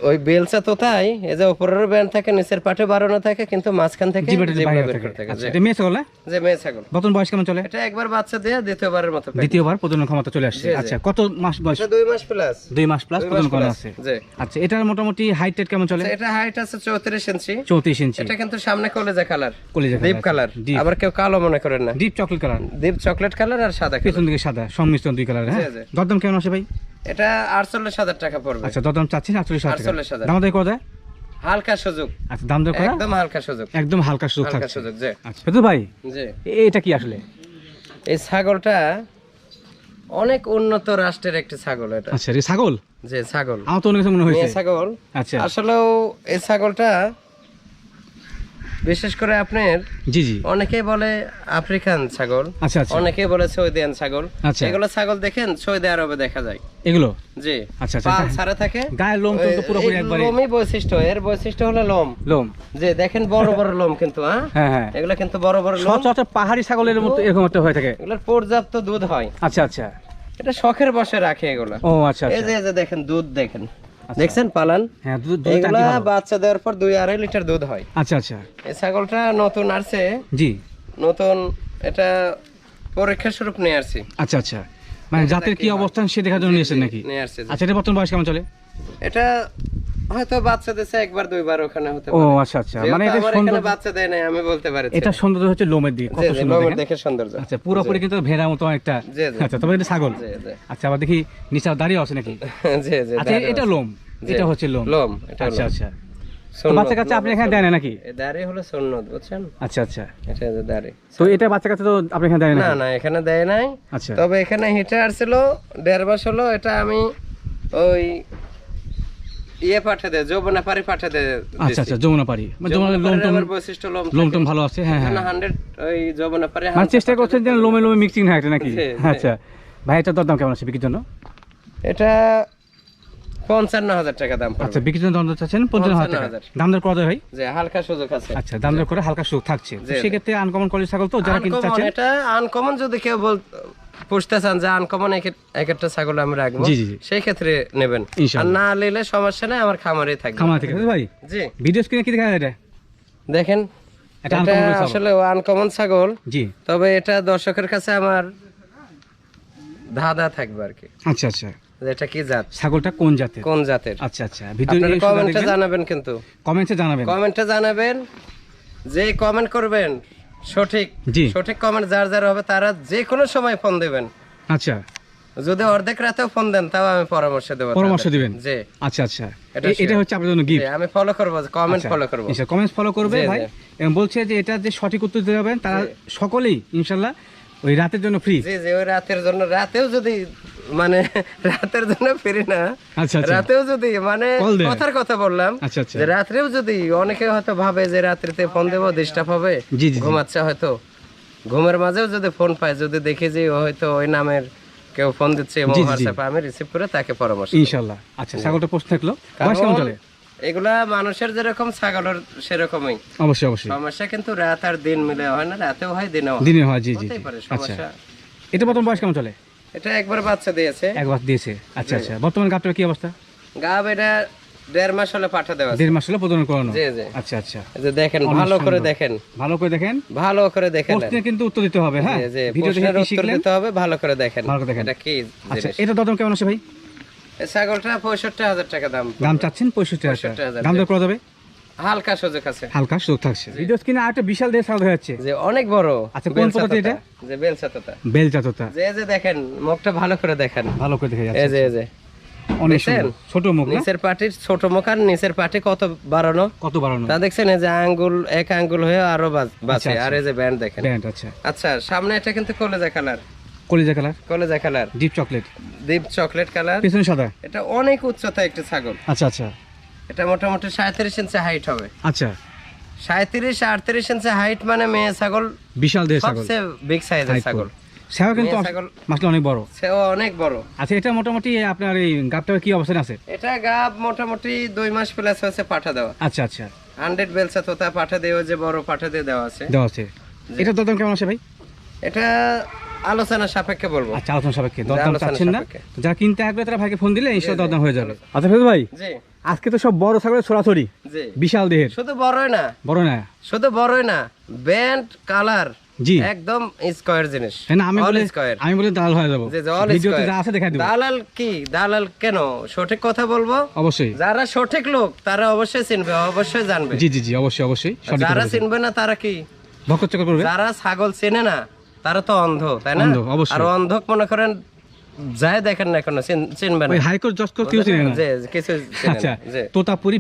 ওই বেলচা তোতাই এই যে উপরের ব্যান্ড থাকে নিচের পাটে বাড়ানো থাকে কিন্তু মাঝখান থেকে আচ্ছা। এটা মেয়ে ছাগল যে মেয়ে ছাগল। বর্তমান বয়স কেমন চলে? এটা একবার বাচ্চা দিয়ে দ্বিতীয়বারের মতো দ্বিতীয়বার প্রজনন ক্ষমতা চলে আসছে। আচ্ছা কত মাস বয়স? দুই মাস প্লাস দুই মাস প্লাস প্রজনন করা আছে। আচ্ছা এটার মোটামুটি হাইট টেট কেমন চলে? আচ্ছা, এটা হাইট আছে চৌত্রিশ ইঞ্চি। চৌত্রিশ ইঞ্চি। এটা কিন্তু সামনে কলেজা কালার কলিজা ডিপ কালার ডিপ আবার কেউ কালো মনে করেন না। Deep chocolate colour deep chocolate colour আর সাদা পেছন দিকে সাদা সংমিশ্রণ দুই কালার হ্যাঁ। দরদাম কেমন আছে ভাই? এটা আটচল্লিশ হাজার টাকা পড়বে। আচ্ছা দরদাম চাচ্ছেন আটচল্লিশ হাজার টাকা। 48,000 দাম দর করা হালকা সুযোগ। আচ্ছা দাম দর একদম হালকা সুযোগ। একদম হালকা সুযোগ হালকা সুযোগ যে আচ্ছা ভাই জি। এটা কি আসলে? এই ছাগলটা অনেক উন্নত রাষ্ট্রের একটি ছাগল এটা। আচ্ছা রে ছাগল? যে ছাগল। আমার তো অনেক মনে হয়েছে। ছাগল আচ্ছা। আসলেও এই ছাগলটা বিশেষ করে আপনার জি জি। অনেকেই বলে আফ্রিকান ছাগল আচ্ছা আচ্ছা। অনেকেই বলে সৌদিয়ান ছাগল। আচ্ছা। এগুলো ছাগল দেখেন সৌদি আরবে দেখা যায়। এগুলো? জি। আচ্ছা, আচ্ছা। পাল ছাড়া থাকে। গায়ের লোম পুরোপুরি একবারে লোমই বৈশিষ্ট্য। এর বৈশিষ্ট্য হলো লোম। লোম। যে দেখেন বড় বড় লোম কিন্তু হ্যাঁ? হ্যাঁ হ্যাঁ। এগুলো কিন্তু বড় বড় লোম। সচরাচর পাহাড়ি ছাগলের মতো এরকম একটা হয়ে থাকে। এগুলোর পর্যাপ্ত দুধ হয়। আচ্ছা আচ্ছা। এটা শখের বসে রাখে এগুলো। ও আচ্ছা আচ্ছা। এই যে দেখেন দুধ দেখেন। দেখছেন পালান? হ্যাঁ এগুলা বাচ্চা দেওয়ার পর দুই আড়াই লিটার দুধ হয়। আচ্ছা আচ্ছা। এই ছাগলটা নতুন আসছে। জি। নতুন এটা পরীক্ষা স্বরূপ নিয়ে আসছি। আচ্ছা আচ্ছা। মানে জাতের কি অবস্থান সে দেখার জন্য নিয়েছেন নাকি? নিয়ে আসছে আচ্ছা এটা বর্তমান বয়স কেমন চলে? এটা হয়তো বাচ্চা দিছে একবার দুইবার ওখানে হতে ও আচ্ছা আচ্ছা। মানে এটা সুন্দর বাচ্চা দেয় আমি বলতে পারি এটা সৌন্দর্য হচ্ছে লোমের দিকে কত সুন্দর লোমের দেখে সৌন্দর্য। আচ্ছা পুরোপুরি কিন্তু ভেড়া মতো একটা। আচ্ছা তবে এটা ছাগল। জি জি। আচ্ছা আবার দেখি নিচে দাঁড়িয়ে আছে নাকি? জি জি আচ্ছা এটা লোম। এটা হচ্ছে লোম। লোম আচ্ছা আচ্ছা। বাচ্চা কাচ্চা আপনি এখানে দেন নাকি? হলো সুন্নত বুঝছেন? আচ্ছা আচ্ছা। এটা যে দাঁড়িয়ে। তো এটা বাচ্চা কাচ্চা তো আপনি এখানে দেন না না এখানে দেয় নাই। আচ্ছা। তবে এখানে দেড় মাস হলো এটা আমি ওই ইয়ে পাঠা যৌবনা পারি পাঠা আচ্ছা আচ্ছা পারি মানে বৈশিষ্ট্য লোম ভালো আছে হ্যাঁ হ্যাঁ। হান্ড্রেড ওই যৌবনা পারি মানে চেষ্টা করছেন যেন লোমে লোমে মিক্সিং না একটা নাকি। আচ্ছা। ভাই এটা দরদাম কেমন আছে বিক্রির জন্য? এটা পঞ্চান্ন হাজার টাকা দাম আচ্ছা বিক্রির দাম চাচ্ছেন পঞ্চান্ন হাজার দাম দর করা ভাই? যে হালকা সুযোগ আছে। আচ্ছা দাম দর করে হালকা সুখ থাকছে। তো জি, জি। সেক্ষেত্রে আনকমন কোয়ালিটি ছাগল তো যারা কিনতে চাচ্ছেন। এটা আনকমন যদি কেউ বল পুষতে চান যে আনকমন এক একটা ছাগল আমি রাখব জি, জি, জি। সেই ক্ষেত্রে নেবেন আর না নিলে সমস্যা নেই আমার খামারে থাকবে। খামার থেকে ভাই জি। ভিডিও স্ক্রিনে কি দেখা এটা দেখেন এটা। আসলে আনকমন ছাগল। জি। তবে এটা দর্শকের কাছে আমার ধাঁধা থাকবে আর কি। আচ্ছা আচ্ছা। এটা কি জাত? ছাগলটা কোন জাতের? কোন জাতের? আচ্ছা আচ্ছা। ভিডিও কমেন্টে জানাবেন? কিন্তু। কমেন্টে জানাবেন। কমেন্টে জানাবেন। যে কমেন্ট করবেন সঠিক। জি। সঠিক কমেন্ট যার যার হবে তারা যে কোনো সময় ফোন দেবেন। আচ্ছা। যদি অর্ধেক রাতেও ফোন দেন তাও আমি পরামর্শ দেবো পরামর্শ দিবেন? জি। আচ্ছা আচ্ছা। এটা এ- এটা sure। হচ্ছে আপনার জন্য গিফট আমি ফলো করব কমেন্ট। ফলো করব। কমেন্টস ফলো করবে জি, ভাই। এবং বলছে যে এটা যে সঠিক উত্তর দিতে যাবেন তারা সকলেই ইনশাল্লাহ ওই রাতের জন্য ফ্রি জি জি ওই রাতের জন্য রাতেও যদি মানে রাতের জন্য ফিরি না আচ্ছা আচ্ছা। রাতেও যদি মানে কথার কথা বললাম আচ্ছা আচ্ছা। যে রাত্রেও যদি অনেকে হয়তো ভাবে যে রাত্রিতে ফোন দেবো ডিস্টার্ব হবে জি, জি, জি। ঘুমাচ্ছে হয়তো। ঘুমের মাঝেও যদি ফোন পায় যদি দেখি যে হয়তো ওই নামের কেউ ফোন দিচ্ছে এবং জি। হোয়াটসঅ্যাপে আমি রিসিভ করে তাকে পরামর্শ ইনশাল্লাহ। আচ্ছা ছাগলটা পোস্ট থাকল। বয়স কেমন চলে? এগুলা মানুষের যেরকম ছাগলের সেরকমই। অবশ্যই অবশ্যই। সমস্যা কিন্তু রাত আর দিন মিলে হয় না রাতেও হয় দিনেও দিনে হয় জি জি আচ্ছা। সমস্যা। এটা বর্তমান বয়স কেমন চলে? এটা একবার বাচ্চা দিয়েছে। একবার দিয়েছে। আচ্ছা আচ্ছা। বর্তমান গাপটার কি অবস্থা? গাব এটা দেড় মাস হলে পাঠা দেওয়া দেড় মাস হলো প্রদান করানো। জি জি। আচ্ছা আচ্ছা। যে দেখেন ভালো করে দেখেন। ভালো করে দেখেন? ভালো করে দেখেন। প্রশ্নের কিন্তু উত্তর দিতে হবে হ্যাঁ? ভিডিও দেখে উত্তর দিতে হবে ভালো করে দেখেন। ভালো করে দেখেন। এটা কি আচ্ছা এটা দরদাম কেমন আছে ভাই? ছাগলটা পঁয়ষট্টি হাজার টাকা দাম। দাম চাচ্ছেন পঁয়ষট্টি হাজার দাম দর করা যাবে হালকা সুযোগ আছে। হালকা সুযোগ থাকছে। ভিডিও স্ক্রিনে আরেকটা বিশাল দেশ ছাগল যে অনেক বড়। আচ্ছা, কোন প্রজাতি এটা? যে বেলচা তোতা বেল জাততা যে যে দেখেন মুখটা ভালো করে দেখেন। ভালো করে দেখে এই যে এই যে। অনেক দেখছেন? সুন্দর ছোট মুখ নিচের পাটির ছোট মুখ আর নিচের পাটি কত বাড়ানো? কত বাড়ানো? তা দেখছেন এই যে আঙ্গুল এক আঙ্গুল হয়ে আরও বাজ- বাঁচে আচ্ছা। আর এই যে ব্যান্ড দেখেন। ব্যান্ড আচ্ছা। আচ্ছা সামনে এটা কিন্তু কলেজা কালার। কলিজা colour? কলেজা colour. Deep chocolate deep chocolate colour. পেছনে সাদা? এটা অনেক উচ্চতা একটি ছাগল। আচ্ছা আচ্ছা। এটা মোটামুটি সাঁত্রিশ ইঞ্চি হাইট হবে। আচ্ছা। সাঁত্রিশ আটত্রিশ ইঞ্চি হাইট মানে মেয়ে ছাগল বিশাল দেহ ছাগল। সবচেয়ে বিগ সাইজের ছাগল। সেও কিন্তু মেয়ে অনেক বড়। সেও অনেক বড়। আচ্ছা এটা মোটামুটি আপনার এই গাপটার কি অবস্থান আছে? এটা গাব মোটামুটি দুই মাস প্লাস হয়েছে পাঠা দেওয়া। আচ্ছা আচ্ছা। হান্ড্রেড বেলসা তোতা পাঠা দেওয়া যে বড় পাঠা দিয়ে দেওয়া আছে। দেওয়া আছে। এটা দরদাম কেমন আছে ভাই? এটা আলোচনা সাপেক্ষে বলব। আচ্ছা আলোচনা সাপেক্ষে। দরদাম চাচ্ছেন না। যারা কিনতে আসবে তারা ভাইকে ফোন দিলে দরদাম হয়ে যাবে। আচ্ছা ভাই আজকে তো সব বড় ছাগলের ছড়াছড়ি। বিশাল দেহের। শুধু বড়ই না। বড় না। শুধু বড়ই না ব্যান্ড কালার জি। একদম স্কোয়ার জিনিস। হ্যাঁ আমি বলে আমি বলে দালাল হয়ে যাব। ভিডিওতে যা আছে দেখাই দেবো। দালাল কি? দালাল কেন? সঠিক কথা বলব? অবশ্যই। যারা সঠিক লোক তারা অবশ্যই চিনবে অবশ্যই জানবে। জি জি জি অবশ্যই অবশ্যই। যারা চিনবে না তারা কি? ভকত করবে? যারা ছাগল চেনে না তারা তো অন্ধ তাই না? অবশ্যই। আর অন্ধক মনে করেন যায় দেখেন না কেন ওই হাইকোর্ট জজ কোর্ট কেউ চিনে না। যে কিছু আচ্ছা তোতাপুরি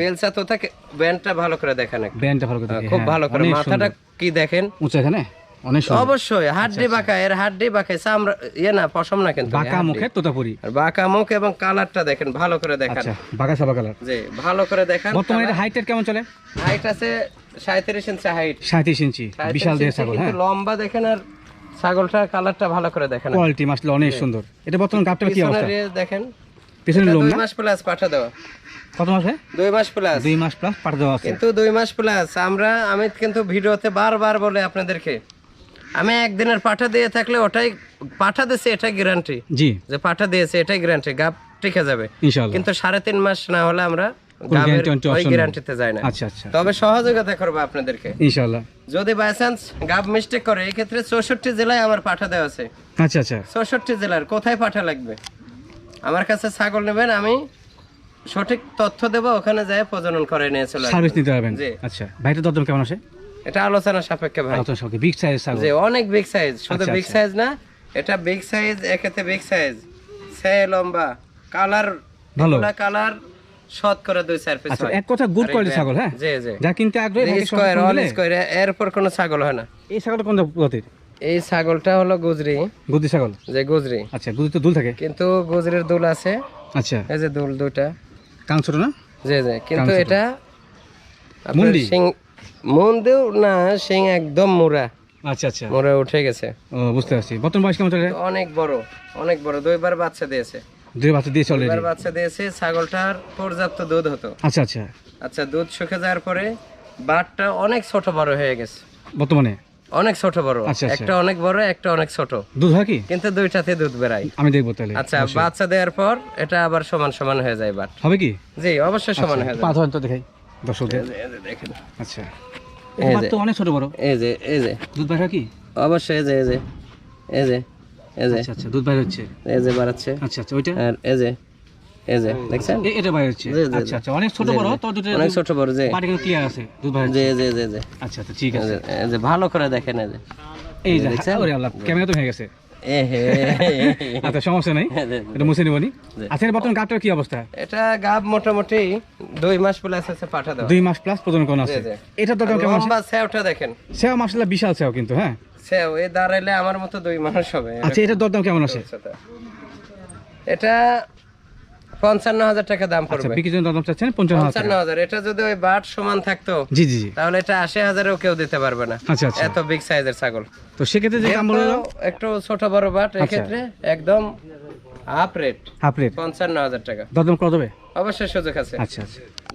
বেলচা তো থাকে ব্যান্ডটা ভালো করে দেখেন। ব্যান্ডটা ভালো করে দেখে, খুব হ্যাঁ, ভালো করে। মাথাটা কি দেখেন? উঁচা এখানে? অনেক সুন্দর। অবশ্যই হাড্ডি বাঁকা এর হাড্ডি বাঁকা চামড়া ইয়ে না পশম না কিন্তু। বাঁকা মুখে তোতাপুরি। আর বাঁকা মুখ এবং কালারটা দেখেন ভালো করে দেখান। আচ্ছা বাঁকা সাবা কালার। জি ভালো করে দেখান। বর্তমানে কেমন চলে? হাইট আছে সাঁত্রিশ ইঞ্চি হাইট সাঁত্রিশ ইঞ্চি বিশাল দেহের ছাগল হ্যাঁ? লম্বা দেখেন আর ছাগলটার কালারটা ভালো করে দেখেন। কোয়ালিটি মাসলে অনেক সুন্দর। এটা বর্তমান গাবটার কি অবস্থা? ইয়ে দেখেন। পিছনে লোম না? মাস প্লাস পাঠা দেওয়া। কত মাস? হয় দুই মাস প্লাস দুই মাস প্লাস পাঠা দেওয়া আছে। কিন্তু দুই মাস প্লাস আমরা আমি কিন্তু ভিডিওতে বারবার বলে আপনাদেরকে আমি একদিনের পাঠা দিয়ে থাকলে ওটাই পাঠা দিয়েছে এটাই গ্যারান্টি জি। যে পাঠা দিয়েছে এটাই গ্যারান্টি গাপ টিকে যাবে। কিন্তু সাড়ে তিন মাস না হলে আমরা গ্যারান্টিতে না। আচ্ছা আচ্ছা। তবে সহযোগিতা করব আপনাদেরকে। ইনশাআল্লাহ। যদি বাই চান্স গাব মিস্টেক করে এই ক্ষেত্রে চৌষট্টি জেলায় আমার পাঠা দেওয়া আছে। আচ্ছা আচ্ছা। চৌষট্টি জেলার কোথায় পাঠা লাগবে? আমার কাছে ছাগল নেবেন আমি সঠিক তথ্য দেবো ওখানে যায় প্রজনন করে নিয়ে চলে সার্ভিস নিতে পারবেন? আচ্ছা ভাইটার দরদাম কেমন আছে এটা আলোচনা সাপেক্ষে ভাই। আলোচনা সঙ্গে বিগ সাইজ ছাগল। যে অনেক বিগ সাইজ শুধু বিগ। সাইজ না এটা বিগ সাইজ একেতে বিগ সাইজ সে লম্বা। কালার ভালো। কালার শত দুই চার পিস আচ্ছা এক কথা গুড কোয়ালিটি ছাগল হ্যাঁ? জি জি। যা কিনতে আগ্রহী ভাইকে অল দিলে, এর উপর কোনো ছাগল হয় না। এই ছাগলটা কোন প্রজাতির এই ছাগলটা হলো গুজরি। গুদি ছাগল? যে গুজরি। আচ্ছা গুদি তো দুল থাকে। কিন্তু গুজরির দুল আছে। আচ্ছা। এই যে দুল দুটা কান ছোট না? জি জি। কিন্তু এটা মুন্ডি? মুন্ডিও না শিং একদম মুড়া। আচ্ছা আচ্ছা। মুড়া উঠে গেছে। ও বুঝতে পারছি। বর্তমান বয়স কেমন চলে? অনেক বড় অনেক বড়। দুইবার বাচ্চা দিয়েছে। দুই বাচ্চা দিয়েছে অলরেডি বাচ্চা দিয়েছে ছাগলটার পর্যাপ্ত দুধ হতো। আচ্ছা আচ্ছা। আচ্ছা দুধ শুকে যাওয়ার পরে বাটটা অনেক ছোট বড় হয়ে গেছে। বর্তমানে? অনেক ছোট বড়। আচ্ছা, আচ্ছা। একটা অনেক বড় একটা অনেক ছোট। দুধ হয় কি? কিন্তু দুইটাতে দুধ বেরায়। আমি দেখব তাহলে আচ্ছা বাচ্চা দেওয়ার পর এটা আবার সমান সমান হয়ে যায় বাট। হবে কি? জি অবশ্যই সমান হয়ে যায়। পা ধরেন তো দেখাই। দর্শকদের দেখেন। আচ্ছা। এই যে। অনেক ছোট বড়। এই যে এই যে। দুধ হয় কি? অবশ্যই এই যে এই যে এই যে। এই যে। আচ্ছা আচ্ছা দুধ বাইর হচ্ছে। এই যে বাড়াচ্ছে। আচ্ছা আচ্ছা ওইটা? আর এই যে এই যে দেখছেন? এটা বাইর হচ্ছে। জি, জি, আচ্ছা আচ্ছা অনেক ছোট বড় তো দুটো অনেক ছোট বড় যে পাটি কিন্তু ক্লিয়ার আছে দুধ বাইর যে যে যে যে আচ্ছা আচ্ছা ঠিক আছে। এই যে ভালো করে দেখেন এই যে। এই যে দেখছেন? ওরে আল্লাহ ক্যামেরা তো গেছে। আচ্ছা সমস্যা নেই। এটা মুছে আচ্ছা বর্তমান গাবটার কি অবস্থা? এটা গাব মোটামুটি দুই মাস প্লাস আছে পাঠা দাও দুই মাস প্লাস প্রজন কোন আছে। কেমন? লম্বা সেওটা দেখেন। সেও বিশাল সেও কিন্তু হ্যাঁ? দাঁড়াইলে আমার মতো দুই মানুষ হবে। আচ্ছা এটার দরদাম কেমন আছে? এটা পঞ্চান্ন হাজার টাকা দাম আচ্ছা পড়বে। বিক্রির জন্য দরদাম চাচ্ছেন পঞ্চান্ন হাজার পঞ্চান্ন টাকা। হাজার। এটা যদি ওই বাট সমান থাকতো জি জি জি। তাহলে এটা আশি হাজারেও কেউ দিতে পারবে না। আচ্ছা আচ্ছা। এত বিগ সাইজের ছাগল। তো সেক্ষেত্রে যে দাম বলল একটু ছোট বড় বাট। এক্ষেত্রে একদম হাফ রেট হাফ রেট পঞ্চান্ন হাজার টাকা। দরদাম কত হবে অবশ্যই সুযোগ আছে। আচ্ছা আচ্ছা।